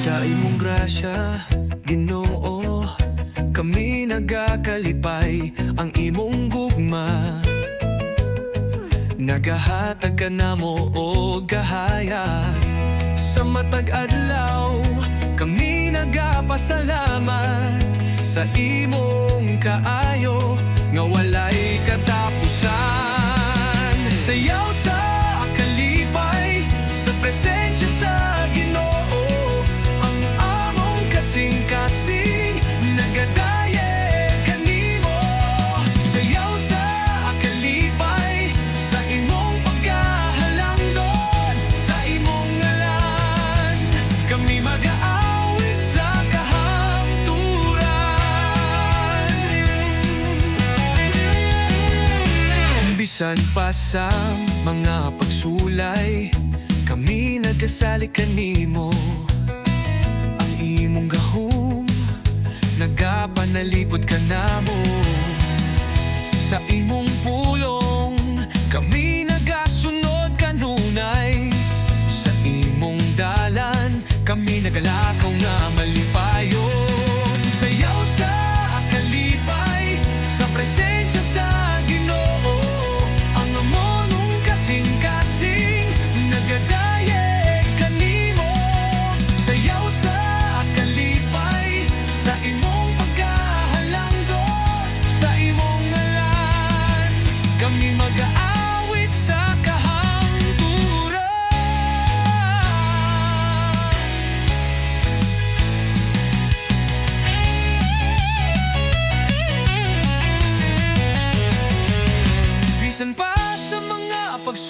Sa imong grasya, ginoo Kami nagakalipay. Ang imong gugma Nagahatag ka na mo o gahaya. Sa matag adlaw, kami nagapasalamat. Sa imong kaayo, nga walay katapusan. Sayaw Bisan pa sa mga pagsulay Kami nagkasali kanimo. Ang imong gahom Nagapanalipod ka namo. Sa imong pulong Kami nagasunod kanunay. Sa imong dalan Kami nagalakaw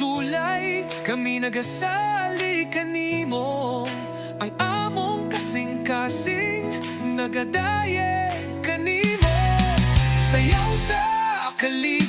pagsulay Kami nagasali kanimo. Ang among kasing-kasing Nagadaye kanimo. Sayaw sa kalipay